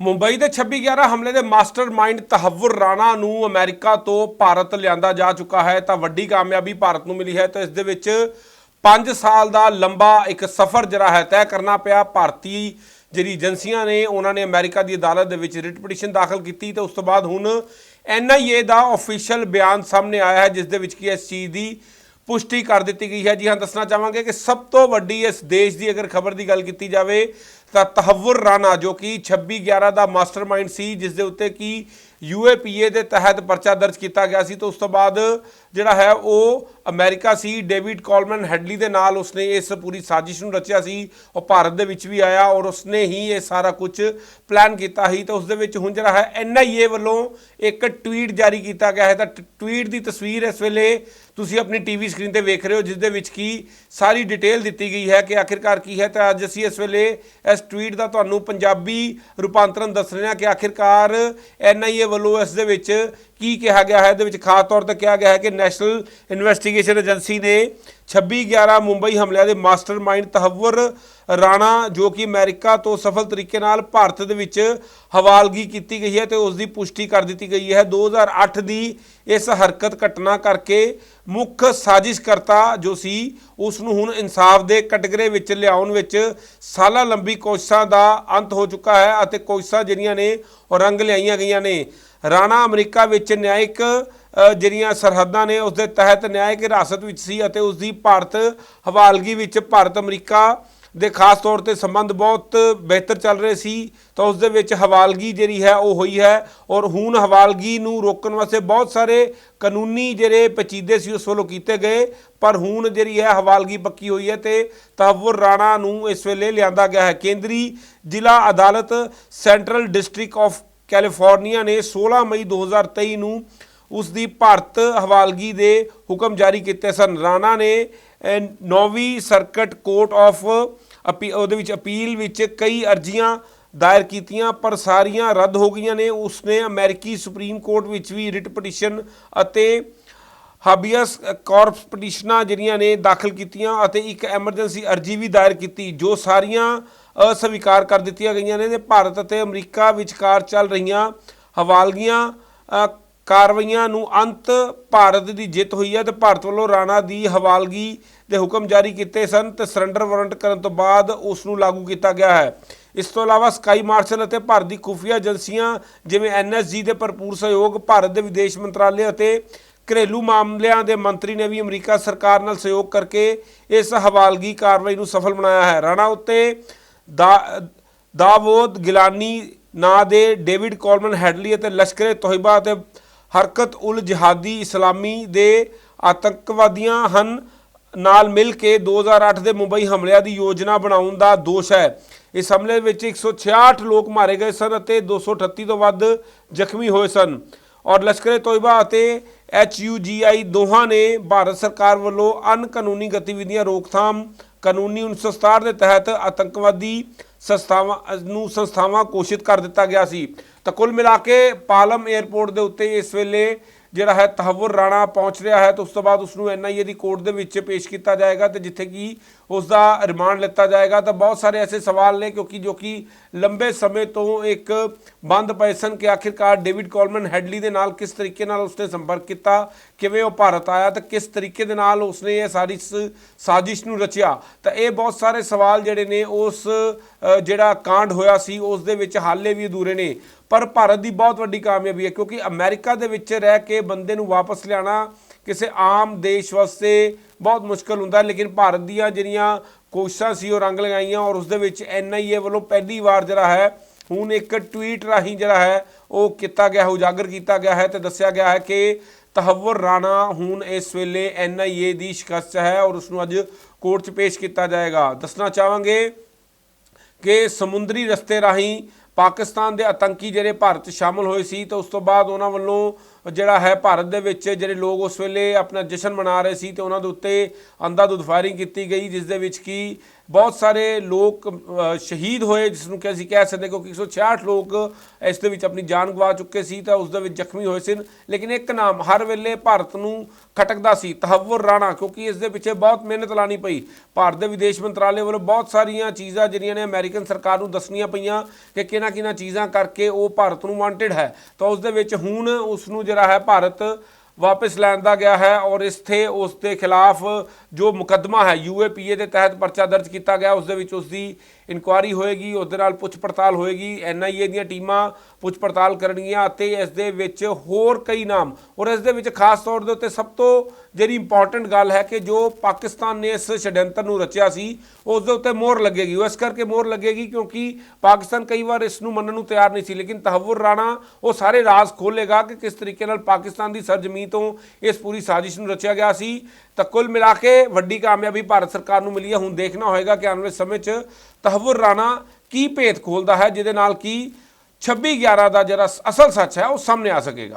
ਮੁੰਬਈ ਦੇ 26/11 ਹਮਲੇ ਦੇ ਮਾਸਟਰਮਾਈਂਡ ਤਹਵੁਰ ਰਾਣਾ ਨੂੰ ਅਮਰੀਕਾ ਤੋਂ ਭਾਰਤ ਲਿਆਂਦਾ ਜਾ ਚੁੱਕਾ ਹੈ, ਤਾਂ ਵੱਡੀ ਕਾਮਯਾਬੀ ਭਾਰਤ ਨੂੰ ਮਿਲੀ ਹੈ, ਤਾਂ ਇਸ ਦੇ ਵਿੱਚ 5 ਸਾਲ ਦਾ ਲੰਬਾ ਇੱਕ ਸਫ਼ਰ ਜਿਹੜਾ ਹੈ, ਤੈਅ ਕਰਨਾ ਪਿਆ। ਭਾਰਤੀ ਜਿਹੜੀ ਏਜੰਸੀਆਂ ਨੇ, ਉਹਨਾਂ ਨੇ ਅਮਰੀਕਾ ਦੀ ਅਦਾਲਤ ਦੇ ਵਿੱਚ ਰਿਟ ਪਟੀਸ਼ਨ ਦਾਖਲ ਕੀਤੀ, ਤੇ ਉਸ ਤੋਂ ਬਾਅਦ ਹੁਣ ਐਨਆਈਏ ਦਾ ਅਫੀਸ਼ੀਅਲ ਬਿਆਨ ਸਾਹਮਣੇ ਆਇਆ ਹੈ, ਜਿਸ ਦੇ ਵਿੱਚ ਕੀ ਇਸ ਚੀਜ਼ ਦੀ ਪੁਸ਼ਟੀ ਕਰ ਦਿੱਤੀ ਗਈ ਹੈ। ਜੀ ਹਾਂ, ਦੱਸਣਾ ਚਾਹਾਂਗੇ ਕਿ ਸਭ ਤੋਂ ਵੱਡੀ ਇਸ ਦੇਸ਼ ਦੀ ਅਗਰ ਖਬਰ ਦੀ ਗੱਲ ਕੀਤੀ ਜਾਵੇ ਤਾਂ ਤਹਵੁਰ ਰਾਣਾ, ਜੋ ਕਿ 26 11 ਦਾ ਮਾਸਟਰਮਾਈਂਡ ਸੀ ਜਿਸ ਦੇ ਉੱਤੇ ਕੀ ਯੂਏਪੀਏ ਦੇ ਤਹਿਤ ਪਰਚਾ ਦਰਜ ਕੀਤਾ ਗਿਆ ਸੀ, ਤੇ ਉਸ ਤੋਂ ਬਾਅਦ ਜਿਹੜਾ ਹੈ ਉਹ ਅਮਰੀਕਾ ਸੀ। ਡੇਵਿਡ ਕੋਲਮਨ ਹੈਡਲੀ ਦੇ ਨਾਲ ਉਸਨੇ ਇਸ ਪੂਰੀ ਸਾਜ਼ਿਸ਼ ਨੂੰ ਰਚਿਆ ਸੀ। ਉਹ ਭਾਰਤ ਦੇ ਵਿੱਚ ਵੀ ਆਇਆ ਔਰ ਉਸਨੇ ਹੀ ਇਹ ਸਾਰਾ ਕੁਝ ਪਲਾਨ ਕੀਤਾ ਸੀ। ਤਾਂ ਉਸ ਦੇ ਵਿੱਚ ਹੁਣ ਜਿਹੜਾ ਹੈ ਐਨਆਈਏ ਵੱਲੋਂ ਇੱਕ ਟਵੀਟ ਜਾਰੀ ਕੀਤਾ ਗਿਆ ਹੈ। ਤਾਂ ਟਵੀਟ ਦੀ ਤਸਵੀਰ ਇਸ ਵੇਲੇ ਤੁਸੀਂ ਆਪਣੀ ਟੀਵੀ ਸਕਰੀਨ ਤੇ ਵੇਖ ਰਹੇ ਹੋ ਜਿਸ ਦੇ ਵਿੱਚ ਕੀ ਸਾਰੀ ਡਿਟੇਲ ਦਿੱਤੀ ਗਈ ਹੈ ਕਿ ਆਖਿਰਕਾਰ ਕੀ ਹੈ। ਤਾਂ ਅੱਜ ਅਸੀਂ ਇਸ ਵੇਲੇ ਇਸ ਟਵੀਟ ਦਾ ਤੁਹਾਨੂੰ ਪੰਜਾਬੀ ਰੂਪਾਂਤਰਣ ਦੱਸ ਰਹੇ ਹਾਂ ਕਿ ਆਖਿਰਕਾਰ ਐਨਆਈਏ ਵੱਲੋਂ ਇਸ ਦੇ ਵਿੱਚ ਕੀ ਕਿਹਾ ਗਿਆ ਹੈ? ਇਹਦੇ ਵਿੱਚ ਖਾਸ ਤੌਰ ਤੇ ਕਿਹਾ ਗਿਆ ਹੈ ਕਿ ਨੈਸ਼ਨਲ ਇਨਵੈਸਟੀਗੇਸ਼ਨ ਏਜੰਸੀ ਨੇ 26/11 ਮੁੰਬਈ ਹਮਲਿਆਂ ਦੇ ਮਾਸਟਰਮਾਈਂਡ ਤਹਵਰ ਰਾਣਾ, ਜੋ ਕਿ ਅਮਰੀਕਾ ਤੋਂ ਸਫਲ ਤਰੀਕੇ ਨਾਲ ਭਾਰਤ ਦੇ ਵਿੱਚ ਹਵਾਲਗੀ ਕੀਤੀ ਗਈ ਹੈ ਤੇ ਉਸ ਦੀ ਪੁਸ਼ਟੀ ਕਰ ਦਿੱਤੀ ਗਈ ਹੈ। 2008 ਦੀ ਇਸ ਹਰਕਤ ਘਟਨਾ ਕਰਕੇ ਮੁੱਖ ਸਾਜ਼ਿਸ਼ਕਰਤਾ ਜੋ ਸੀ, ਉਸ ਨੂੰ ਹੁਣ ਇਨਸਾਫ ਦੇ ਕਟਗਰੇ ਵਿੱਚ ਲਿਆਉਣ ਵਿੱਚ ਸਾਲਾਂ ਲੰਬੀ ਕੋਸ਼ਿਸ਼ਾਂ ਦਾ ਅੰਤ ਹੋ ਚੁੱਕਾ ਹੈ ਅਤੇ ਕੋਸ਼ਿਸ਼ਾਂ ਜਿਹੜੀਆਂ ਨੇ ਰੰਗ ਲਿਆਈਆਂ ਗਈਆਂ ਨੇ। ਰਾਣਾ ਅਮਰੀਕਾ ਵਿੱਚ ਨਿਆਇਕ ਜਿਹੜੀਆਂ ਸਰਹੱਦਾਂ ਨੇ ਉਸ ਦੇ ਤਹਿਤ ਨਿਆਇਕ ਹਿਰਾਸਤ ਵਿੱਚ ਸੀ ਅਤੇ ਉਸ ਦੀ ਭਾਰਤ ਹਵਾਲਗੀ ਵਿੱਚ ਭਾਰਤ ਅਮਰੀਕਾ ਦੇ ਖਾਸ ਤੌਰ ਤੇ ਸੰਬੰਧ ਬਹੁਤ ਬਿਹਤਰ ਚੱਲ ਰਹੇ ਸੀ, ਤਾਂ ਉਸ ਦੇ ਵਿੱਚ ਹਵਾਲਗੀ ਜਿਹੜੀ ਹੈ, ਉਹ ਹੋਈ ਹੈ ਔਰ ਹੁਣ ਹਵਾਲਗੀ ਨੂੰ ਰੋਕਣ ਵਾਸਤੇ ਬਹੁਤ ਸਾਰੇ ਕਾਨੂੰਨੀ ਜਿਹੜੇ ਪਚੀਦੇ ਸੀ, ਉਸ ਵੱਲੋਂ ਕੀਤੇ ਗਏ, ਪਰ ਹੁਣ ਜਿਹੜੀ ਹੈ, ਹਵਾਲਗੀ ਪੱਕੀ ਹੋਈ ਹੈ ਤੇ ਤਹਵੁਰ ਰਾਣਾ ਨੂੰ ਇਸ ਵੇਲੇ ਲਿਆਂਦਾ ਗਿਆ ਹੈ। ਕੇਂਦਰੀ ਜ਼ਿਲ੍ਹਾ ਅਦਾਲਤ ਸੈਂਟਰਲ ਡਿਸਟ੍ਰਿਕਟ ਆਫ ਕੈਲੀਫੋਰਨੀਆ ਨੇ 16 ਮਈ 2023 ਨੂੰ ਉਸ ਦੀ ਭਾਰਤ ਹਵਾਲਗੀ ਦੇ ਹੁਕਮ ਜਾਰੀ ਕੀਤੇ ਸਨ। ਰਾਣਾ ਨੇ ਨੌਵੀਂ ਸਰਕਟ ਕੋਰਟ ਆਫ ਅਪੀ ਉਹਦੇ ਵਿੱਚ ਅਪੀਲ ਵਿੱਚ ਕਈ ਅਰਜ਼ੀਆਂ ਦਾਇਰ ਕੀਤੀਆਂ, ਪਰ ਸਾਰੀਆਂ ਰੱਦ ਹੋ ਗਈਆਂ ਨੇ। ਉਸਨੇ ਅਮਰੀਕੀ ਸੁਪਰੀਮ ਕੋਰਟ ਵਿੱਚ ਵੀ ਰਿਟ ਪਟੀਸ਼ਨ ਅਤੇ ਹਾਬੀਅਸ ਕਾਰਪਸ ਪਟੀਸ਼ਨਾਂ ਜਿਹੜੀਆਂ ਨੇ ਦਾਖਲ ਕੀਤੀਆਂ ਅਤੇ ਇੱਕ ਐਮਰਜੈਂਸੀ ਅਰਜ਼ੀ ਵੀ ਦਾਇਰ ਕੀਤੀ, ਜੋ ਸਾਰੀਆਂ ਅਸਵੀਕਾਰ ਕਰ ਦਿੱਤੀਆਂ ਗਈਆਂ ਨੇ। ਤੇ ਭਾਰਤ ਅਤੇ ਅਮਰੀਕਾ ਵਿਚਕਾਰ ਚੱਲ ਰਹੀਆਂ ਹਵਾਲਗੀਆਂ ਕਾਰਵਾਈਆਂ ਨੂੰ ਅੰਤ ਭਾਰਤ ਦੀ ਜਿੱਤ ਹੋਈ ਹੈ ਤੇ ਭਾਰਤ ਵੱਲੋਂ ਰਾਣਾ ਦੀ ਹਵਾਲਗੀ ਦੇ ਹੁਕਮ ਜਾਰੀ ਕੀਤੇ ਸਨ ਤੇ ਸਰੈਂਡਰ ਵਾਰੰਟ ਕਰਨ ਤੋਂ ਬਾਅਦ ਉਸ ਨੂੰ ਲਾਗੂ ਕੀਤਾ ਗਿਆ ਹੈ। ਇਸ ਤੋਂ ਇਲਾਵਾ ਸਕਾਈ ਮਾਰਸ਼ਲ ਅਤੇ ਭਾਰਤ ਦੀ ਖੁਫੀਆ ਏਜੰਸੀਆਂ ਜਿਵੇਂ ਐਨਐਸਜੀ ਦੇ ਭਰਪੂਰ ਸਹਿਯੋਗ, ਭਾਰਤ ਦੇ ਵਿਦੇਸ਼ ਮੰਤਰਾਲੇ ਅਤੇ ਘਰੇਲੂ ਮਾਮਲਿਆਂ ਦੇ ਮੰਤਰੀ ਨੇ ਵੀ ਅਮਰੀਕਾ ਸਰਕਾਰ ਨਾਲ ਸਹਿਯੋਗ ਕਰਕੇ ਇਸ ਹਵਾਲਗੀ ਕਾਰਵਾਈ ਨੂੰ ਸਫਲ ਬਣਾਇਆ ਹੈ। ਰਾਣਾ ਉੱਤੇ ਦਾ, ਦਾਵੋਦ ਗਿਲਾਨੀ ਨਾਂ ਦੇ ਡੇਵਿਡ ਕੋਲਮਨ ਹੈਡਲੀ ਅਤੇ ਲਸ਼ਕਰੇ ਤੋਇਬਾ ਅਤੇ ਹਰਕਤ ਉਲ ਜਿਹਾਦੀ ਇਸਲਾਮੀ ਦੇ ਆਤੰਕਵਾਦੀਆਂ ਹਨ। ਨਾਲ ਮਿਲ ਕੇ 2008 ਦੇ ਮੁੰਬਈ ਹਮਲਿਆਂ ਦੀ ਯੋਜਨਾ ਬਣਾਉਣ ਦਾ ਦੋਸ਼ ਹੈ। ਇਸ ਹਮਲੇ ਵਿੱਚ 166 ਲੋਕ ਮਾਰੇ ਗਏ ਸਨ ਅਤੇ 238 ਤੋਂ ਵੱਧ ਜ਼ਖਮੀ ਹੋਏ ਸਨ। ਔਰ ਲਸ਼ਕਰੇ ਤੋਇਬਾ ਅਤੇ ਐਚਯੂਜੀਆਈ ਦੋਹਾਂ ਨੇ ਭਾਰਤ ਸਰਕਾਰ ਵੱਲੋਂ ਅਨਕਾਨੂੰਨੀ ਗਤੀਵਿਧੀਆਂ, ਰੋਕਥਾਮ ਕਾਨੂੰਨੀ 1967 ਦੇ ਤਹਿਤ ਆਤੰਕਵਾਦੀ ਸੰਸਥਾਵਾਂ ਨੂੰ ਸੰਸਥਾਵਾਂ ਘੋਸ਼ਿਤ ਕਰ ਦਿੱਤਾ ਗਿਆ ਸੀ। ਤਾਂ ਕੁੱਲ ਮਿਲਾ ਕੇ ਪਾਲਮ 에ਅਰਪੋਰਟ ਦੇ ਉੱਤੇ ਇਸ ਵੇਲੇ ਜਿਹੜਾ ਹੈ ਤਹਵੁਰ ਰਾਣਾ ਪਹੁੰਚ ਰਿਹਾ ਹੈ ਤੇ ਉਸ ਤੋਂ ਬਾਅਦ ਉਸ ਨੂੰ ਐਨਆਈਏ ਦੀ ਕੋਰਟ ਦੇ ਵਿੱਚ ਪੇਸ਼ ਕੀਤਾ ਜਾਏਗਾ ਤੇ ਜਿੱਥੇ ਕਿ ਉਸ ਦਾ ਰਿਮਾਂਡ ਲਿੱਤਾ ਜਾਏਗਾ। ਤਾਂ ਬਹੁਤ ਸਾਰੇ ਐਸੇ ਸਵਾਲ ਨੇ ਕਿਉਂਕਿ ਜੋ ਕਿ ਲੰਬੇ ਸਮੇਂ ਤੋਂ ਇੱਕ ਬੰਦ ਪਏ ਸਨ ਕਿ ਆਖਿਰਕਾਰ ਡੇਵਿਡ ਕੋਲਮਨ ਹੈਡਲੀ ਦੇ ਨਾਲ ਕਿਸ ਤਰੀਕੇ ਨਾਲ ਉਸਨੇ ਸੰਪਰਕ ਕੀਤਾ, ਕਿਵੇਂ ਉਹ ਭਾਰਤ ਆਇਆ ਤੇ ਕਿਸ ਤਰੀਕੇ ਦੇ ਨਾਲ ਉਸਨੇ ਇਹ ਸਾਰੀ ਸ- ਸਾਜ਼ਿਸ਼ ਨੂੰ ਰਚਿਆ। ਤਾਂ ਇਹ ਬਹੁਤ ਸਾਰੇ ਸਵਾਲ ਜਿਹੜੇ ਨੇ ਉਸ ਜਿਹੜਾ ਕਾਂਡ ਹੋਇਆ ਸੀ ਉਸ ਦੇ ਵਿੱਚ ਹਾਲੇ ਵੀ ਅਧੂਰੇ ਨੇ। ਪਰ ਭਾਰਤ ਦੀ ਬਹੁਤ ਵੱਡੀ ਕਾਮਯਾਬੀ ਹੈ ਕਿਉਂਕਿ ਅਮਰੀਕਾ ਦੇ ਵਿੱਚ ਰਹਿ ਕੇ ਬੰਦੇ ਨੂੰ ਵਾਪਸ ਲਿਆਉਣਾ ਕਿਸੇ ਆਮ ਦੇਸ਼ ਵਾਸਤੇ ਬਹੁਤ ਮੁਸ਼ਕਲ ਹੁੰਦਾ ਲੇਕਿਨ ਭਾਰਤ ਦੀਆਂ ਜਿਹੜੀਆਂ ਕੋਸ਼ਿਸ਼ਾਂ ਸੀ ਉਹ ਰੰਗ ਲਗਾਈਆਂ ਔਰ ਉਸ ਦੇ ਵਿੱਚ ਐਨਆਈਏ ਵੱਲੋਂ ਪਹਿਲੀ ਵਾਰ ਜਿਹੜਾ ਹੈ ਹੁਣ ਇੱਕ ਟਵੀਟ ਰਾਹੀਂ ਜਿਹੜਾ ਹੈ ਉਹ ਕੀਤਾ ਗਿਆ ਹੈ, ਉਜਾਗਰ ਕੀਤਾ ਗਿਆ ਹੈ ਤੇ ਦੱਸਿਆ ਗਿਆ ਹੈ ਕਿ ਤਹਵਰ ਰਾਣਾ ਹੁਣ ਇਸ ਵੇਲੇ ਐਨਆਈਏ ਦੀ ਸ਼ਿਕਸਤ ਹੈ ਔਰ ਉਸ ਨੂੰ ਅੱਜ ਕੋਰਟ 'ਚ ਪੇਸ਼ ਕੀਤਾ ਜਾਏਗਾ। ਦੱਸਣਾ ਚਾਹਾਂਗੇ ਕਿ ਸਮੁੰਦਰੀ ਰਸਤੇ ਰਾਹੀਂ ਪਾਕਿਸਤਾਨ ਦੇ ਆਤੰਕੀ ਜਿਹੜੇ ਭਾਰਤ 'ਚ ਸ਼ਾਮਲ ਹੋਏ ਸੀ ਤੇ ਉਸ ਤੋਂ ਬਾਅਦ ਉਹਨਾਂ ਵੱਲੋਂ ਜਿਹੜਾ ਹੈ ਭਾਰਤ ਦੇ ਵਿੱਚ ਜਿਹੜੇ ਲੋਕ ਉਸ ਵੇਲੇ ਆਪਣਾ ਜਸ਼ਨ ਮਨਾ ਰਹੇ ਸੀ ਤੇ ਉਹਨਾਂ ਦੇ ਉੱਤੇ ਅੰਧਾਧੁੰਦ ਫਾਇਰਿੰਗ ਕੀਤੀ ਗਈ, ਜਿਸ ਦੇ ਵਿੱਚ ਕੀ ਬਹੁਤ ਸਾਰੇ ਲੋਕ ਸ਼ਹੀਦ ਹੋਏ, ਜਿਸ ਨੂੰ ਕਿ ਅਸੀਂ ਕਹਿ ਸਕਦੇ ਕਿਉਂਕਿ 166 ਲੋਕ ਇਸ ਦੇ ਵਿੱਚ ਆਪਣੀ ਜਾਨ ਗਵਾ ਚੁੱਕੇ ਸੀ, ਤਾਂ ਉਸ ਦੇ ਵਿੱਚ ਜ਼ਖਮੀ ਹੋਏ ਸਨ। ਲੇਕਿਨ ਇੱਕ ਨਾਮ ਹਰ ਵੇਲੇ ਭਾਰਤ ਨੂੰ ਖਟਕਦਾ ਸੀ, ਤਹਵਰ ਰਾਣਾ, ਕਿਉਂਕਿ ਇਸ ਦੇ ਪਿੱਛੇ ਬਹੁਤ ਮਿਹਨਤ ਲਾਣੀ ਪਈ। ਭਾਰਤ ਦੇ ਵਿਦੇਸ਼ ਮੰਤਰਾਲੇ ਵੱਲੋਂ ਬਹੁਤ ਸਾਰੀਆਂ ਚੀਜ਼ਾਂ ਜਿਹੜੀਆਂ ਨੇ ਅਮਰੀਕਨ ਸਰਕਾਰ ਨੂੰ ਦੱਸਣੀਆਂ ਪਈਆਂ ਕਿ ਕਿਹਨਾਂ ਕਿਹਨਾਂ ਚੀਜ਼ਾਂ ਕਰਕੇ ਉਹ ਭਾਰਤ ਨੂੰ ਵਾਂਟਡ ਹੈ। ਤਾਂ ਉਸ ਦੇ ਵਿੱਚ ਹੁਣ ਉਸ ਨੂੰ ਜਿਹੜਾ ਹੈ ਭਾਰਤ ਵਾਪਸ ਲੈਂਦਾ ਗਿਆ ਹੈ ਔਰ ਇਸਥੇ ਉਸ ਦੇ ਖਿਲਾਫ ਜੋ ਮੁਕੱਦਮਾ ਹੈ ਯੂਏਪੀਏ ਦੇ ਤਹਿਤ ਪਰਚਾ ਦਰਜ ਕੀਤਾ ਗਿਆ ਉਸ ਦੇ ਵਿੱਚ ਉਸ ਦੀ ਇਨਕੁਆਰੀ ਹੋਏਗੀ ਉਸ ਦੇ ਨਾਲ ਪੁੱਛ ਪੜਤਾਲ ਹੋਏਗੀ ਐਨਆਈਏ ਦੀਆਂ ਟੀਮਾਂ ਪੁੱਛ ਪੜਤਾਲ ਕਰਨਗੀਆਂ ਅਤੇ ਇਸ ਦੇ ਵਿੱਚ ਹੋਰ ਕਈ ਨਾਮ ਔਰ ਇਸ ਦੇ ਵਿੱਚ ਖਾਸ ਤੌਰ ਦੇ ਉੱਤੇ ਸਭ ਤੋਂ ਜਿਹੜੀ ਇੰਪੋਰਟੈਂਟ ਗੱਲ ਹੈ ਕਿ ਜੋ ਪਾਕਿਸਤਾਨ ਨੇ ਇਸ ਛੜਯੰਤਰ ਨੂੰ ਰਚਿਆ ਸੀ, ਉਸ ਦੇ ਉੱਤੇ ਮੋਹਰ ਲੱਗੇਗੀ। ਉਹ ਇਸ ਕਰਕੇ ਮੋਹਰ ਲੱਗੇਗੀ ਕਿਉਂਕਿ ਪਾਕਿਸਤਾਨ ਕਈ ਵਾਰ ਇਸ ਨੂੰ ਮੰਨਣ ਨੂੰ ਤਿਆਰ ਨਹੀਂ ਸੀ, ਲੇਕਿਨ ਤਹਵੁਰ ਰਾਣਾ, ਉਹ ਸਾਰੇ ਰਾਜ਼ ਖੋਲੇਗਾ ਕਿ ਕਿਸ ਤਰੀਕੇ ਨਾਲ ਪਾਕਿਸਤਾਨ ਦੀ ਸਰਜ਼ਮੀਨ ਤੋਂ ਇਸ ਪੂਰੀ ਸਾਜ਼ਿਸ਼ ਨੂੰ ਰਚਿਆ ਗਿਆ ਸੀ। ਤਾਂ ਕੁੱਲ ਮਿਲਾ ਕੇ ਵੱਡੀ ਕਾਮਯਾਬੀ ਭਾਰਤ ਸਰਕਾਰ ਨੂੰ ਮਿਲੀ ਹੈ। ਹੁਣ ਦੇਖਣਾ ਹੋਏਗਾ ਕਿ ਆਉਣ ਵਾਲੇ ਸਮੇਂ 'ਚ ਤਹਵੁਰ ਰਾਣਾ ਕੀ ਭੇਤ ਖੋਲਦਾ ਹੈ, ਜਿਹਦੇ ਨਾਲ ਕਿ 26 11 ਦਾ ਜਿਹੜਾ ਅਸਲ ਸੱਚ ਹੈ, ਉਹ ਸਾਹਮਣੇ ਆ ਸਕੇਗਾ।